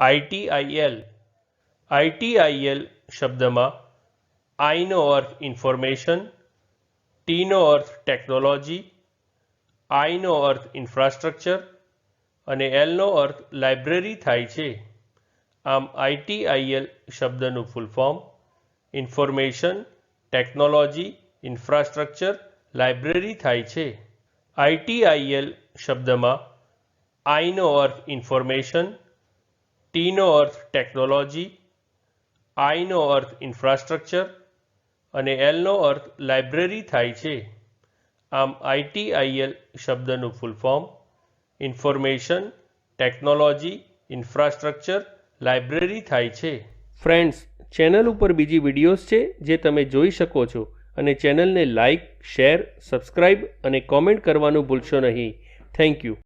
આઈટીઆઈએલ ITIL શબ્દમાં આઈનો અર્થ ઇન્ફોર્મેશન ટીનો અર્થ ટેકનોલોજી આઈનો અર્થ ઇન્ફ્રાસ્ટ્રક્ચર અને એલનો અર્થ લાઇબ્રેરી થાય છે. આમ આઈટીઆઈએલ શબ્દનું full form information technology infrastructure library થાય છે. આઈટીઆઈએલ શબ્દમાં આઈનો અર્થ ઇન્ફોર્મેશન ટીનો અર્થ ટેકનોલોજી આઈનો અર્થ ઇન્ફ્રાસ્ટ્રક્ચર અને એલનો અર્થ લાઇબ્રેરી થાય છે. આમ આઈટીઆઈએલ શબ્દનું full form information technology infrastructure library થાય છે. ફ્રેન્ડ્સ ચેનલ ઉપર બીજી વિડીયોઝ છે જે તમે જોઈ શકો છો અને ચેનલને લાઇક શેર સબસ્ક્રાઇબ અને કોમેન્ટ કરવાનું ભૂલશો નહીં. Thank you